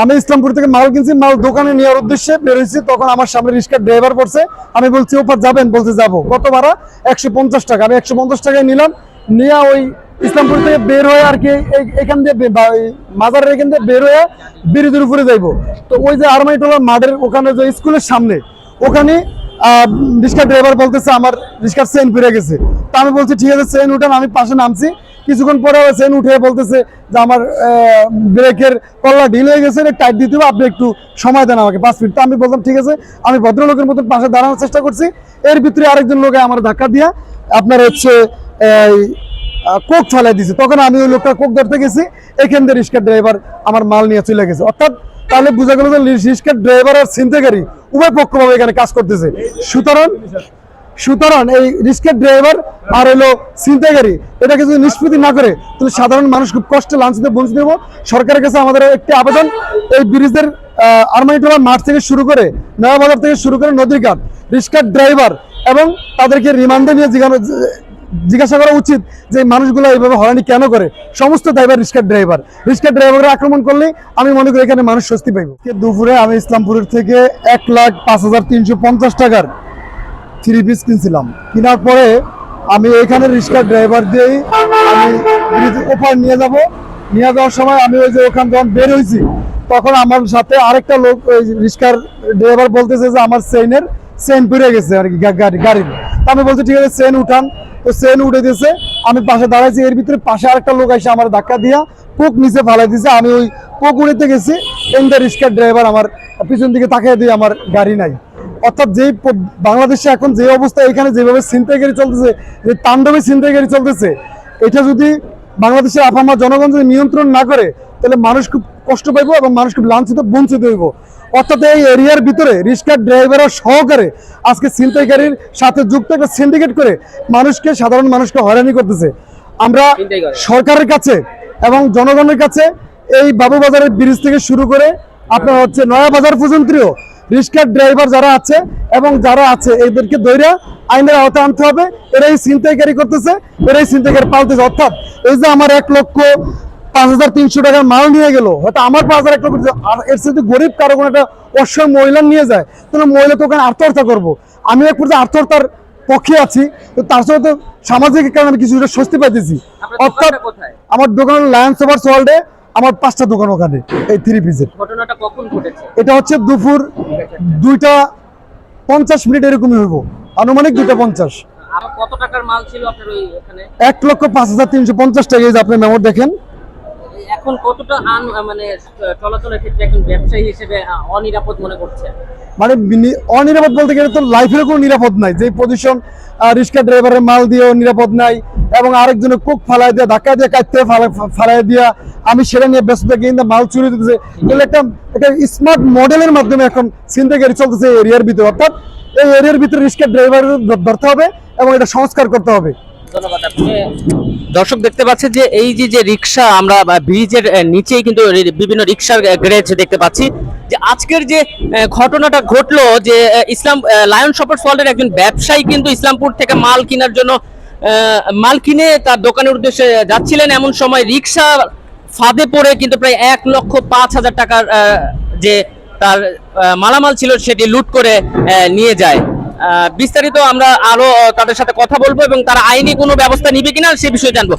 আমি ইসলামপুর থেকে মাল কিনছি, মাল দোকানে নেওয়ার উদ্দেশ্যে বেরোইছি তখন আমার সামনে রিক্সার ড্রাইভার পড়ছে। আমি বলছি ওপার যাবেন? বলছে, যাব। কত ভাড়া? একশো পঞ্চাশ টাকা। আমি একশো পঞ্চাশ টাকায় নিলাম। নিয়ে ওই ইসলামপুর থেকে বের হয়ে আর কি এখান দিয়ে মাজারের এখান দিয়ে বের হয়ে বিরোধীর উপরে যাইবো। তো ওই যে আরমাইটোলার মাঠের ওখানে যে স্কুলের সামনে, ওখানে রিক্সা ড্রাইভার বলতেছে, আমার রিক্সার চেন ফিরে গেছে। তা আমি বলছি, ঠিক আছে চেন উঠান, আমি পাশে নামছি। কিছুক্ষণ পরে চেন উঠে বলতেছে যে, আমার ব্রেকের কল্লা ঢিল হয়ে গেছে টাইট দিতে হবে, আপনি একটু সময় দেন আমাকে, পাঁচ মিনিট। তো আমি বললাম, ঠিক আছে। আমি ভদ্রলোকের মতন পাশে দাঁড়ানোর চেষ্টা করছি। এর ভিতরে আরেকজন লোকে আমার ধাক্কা দিয়া আপনার হচ্ছে, এই কোক ফেলাই দিছে। তখন আমি ওই লোকটা কোক ধরতে গেছি, এখান দিয়ে রিক্সার ড্রাইভার আমার মাল নিয়ে চলে গেছে। অর্থাৎ তাহলে বোঝা গেল যে ড্রাইভার আর ছিনতাইকারী উভয় পক্ষভাবে এখানে কাজ করতেছে। সুতরাং সুতরাং এই রিক্সার ড্রাইভার আর হলো ছিনতাইকারী, এটাকে যদি নিষ্পত্তি না করে, তাহলে সাধারণ মানুষ খুব কষ্টে লাঞ্ছিত, বঞ্চিত দেবো সরকারের কাছে আমাদের একটি আবেদন, এই ব্রিজের আরমাইটোলা মাঠ থেকে শুরু করে নয়াবাজার থেকে শুরু করে নদীঘাট রিক্সার ড্রাইভার এবং তাদেরকে রিমান্ডে নিয়ে জিজ্ঞাসা জিজ্ঞাসা করা উচিত যে মানুষগুলো এইভাবে হয়রানি কেন করে? সমস্ত ড্রাইভার রিক্সার ড্রাইভার রিক্সার ড্রাইভাররা আক্রমণ করলে আমি মনে করি এখানে মানুষ স্বস্তি পাইব। দুপুরে আমি ইসলামপুরের থেকে এক লাখ পাঁচ হাজার তিনশো পঞ্চাশ টাকার থ্রি পিস কিনছিলাম। কেনার পরে আমি এখানে রিক্সার ড্রাইভার দিয়েই আমি ওপার নিয়ে যাব। নিয়ে যাওয়ার সময় আমি ওই যে ওখান যখন বের হয়েছি, তখন আমার সাথে আরেকটা লোক ওই রিক্সার ড্রাইভার বলতেছে যে আমার চেইনের চেন পড়ে গেছে আর কি গাড়ি গাড়ির। আমি বলছি, ঠিক আছে চেন উঠান। তো চেন উঠে দিয়েছে। আমি পাশে দাঁড়াইছি, এর ভিতরে পাশে আরেকটা লোক আসে আমার ধাক্কা দিয়া কোক নিচে ফালাই দিয়েছে আমি ওই কোক উড়িতে গেছি এনটা রিক্সার ড্রাইভার আমার পিছন দিকে তাকিয়ে দিয়ে আমার গাড়ি নাই। অর্থাৎ যেই বাংলাদেশে এখন যে অবস্থা এখানে যেভাবে ছিনতাইকারী চলতেছে, যে তাণ্ডবে ছিনতাইকারী চলতেছে, এটা যদি বাংলাদেশের আপামা জনগণ যদি নিয়ন্ত্রণ না করে তাহলে মানুষ খুব কষ্ট পাইবো এবং মানুষ খুব লাঞ্ছিত বঞ্চিত হইব। অর্থাৎ এই এরিয়ার ভিতরে রিক্সার ড্রাইভাররা সহকারে আজকে ছিনতাইকারীর সাথে যুক্ত একটা সিন্ডিকেট করে মানুষকে সাধারণ মানুষকে হয়রানি করতেছে। আমরা সরকারের কাছে এবং জনগণের কাছে এই বাবুবাজারের ব্রিজ থেকে শুরু করে আপনার হচ্ছে নয়া বাজার পর্যন্তও রিক্সার ড্রাইভার যারা আছে এবং যারা আছে এদেরকে দৈরা আইনের আওতায় আনতে হবে। এরাই ছিনতাইকারী করতেছে এরাই ছিনতাইকারী পালতেছে অর্থাৎ এই যে আমার এক লক্ষ পাঁচ হাজার তিনশো টাকার মাল নিয়ে গেল। হয়তো আমার পাঁচ হাজার এক লক্ষ টাকা, আর এর সাথে গরিব কারও কোনো একটা অসহায় মহিলা নিয়ে যায় তাহলে মহিলা তো ওখানে আত্মহত্যা করব। আমি এক পর্যায়ে আত্মহত্যার পক্ষে আছি তো তার সাথে সামাজিক কারণে আমি কিছুটা স্বস্তি পাইতেছি। অর্থাৎ আমার দোকান লায়ন্স ওভার ওয়ার্ল্ডে আমার পাঁচটা দোকান ওখানে এই থ্রি পিসের এটা হচ্ছে দুপুর দুইটা পঞ্চাশ মিনিট এরকমই হইব। আনুমানিক দুইটা পঞ্চাশ। এক লক্ষ পাঁচ হাজার তিনশো পঞ্চাশ টাকা আপনি মেমোর দেখেন। এখন কতটা আন মানে চলাচলের ক্ষেত্রে এখন ব্যবসায়ী হিসেবে অনিরাপদ মনে করছে? মানে অনিরাপদ বলতে গেলে তো লাইফের কোনো নিরাপদ নাই। যে পজিশন রিক্সা ড্রাইভারের মাল দিয়েও নিরাপদ নাই এবং আরেকজনের কোক ফালাই দিয়ে, ধাক্কা দিয়ে কাটতে ফালাই দিয়া, আমি সেটা নিয়ে ব্যস্ত থাকি, কিন্তু মাল চুরি দিতেছে একটা একটা স্মার্ট মডেলের মাধ্যমে এখন ছিনতাইকারী চলতেছে এরিয়ার ভিতরে। অর্থাৎ এই এরিয়ার ভিতরে রিক্সা ড্রাইভার ধরতে হবে এবং এটা সংস্কার করতে হবে। দর্শক দেখতে পাচ্ছে যে এই যে যে রিক্সা আমরা ব্রিজের নিচেই কিন্তু বিভিন্ন রিক্সার গ্যারেজ দেখতে পাচ্ছি। যে আজকের যে ঘটনাটা ঘটলো যে ইসলাম লায়ন শপার্স ওয়ার্ল্ডের একজন ব্যবসায়ী কিন্তু ইসলামপুর থেকে মাল কেনার জন্য মাল কিনে তার দোকানের উদ্দেশ্যে যাচ্ছিলেন। এমন সময় রিক্সা ফাঁদে পড়ে কিন্তু প্রায় এক লক্ষ পাঁচ হাজার টাকার যে তার মালামাল ছিল সেটি লুট করে নিয়ে যায়। বিস্তারিত আমরা আরও তাদের সাথে কথা বলব এবং তারা আইনি কোনো ব্যবস্থা নিবে কিনা সে বিষয়ে জানব।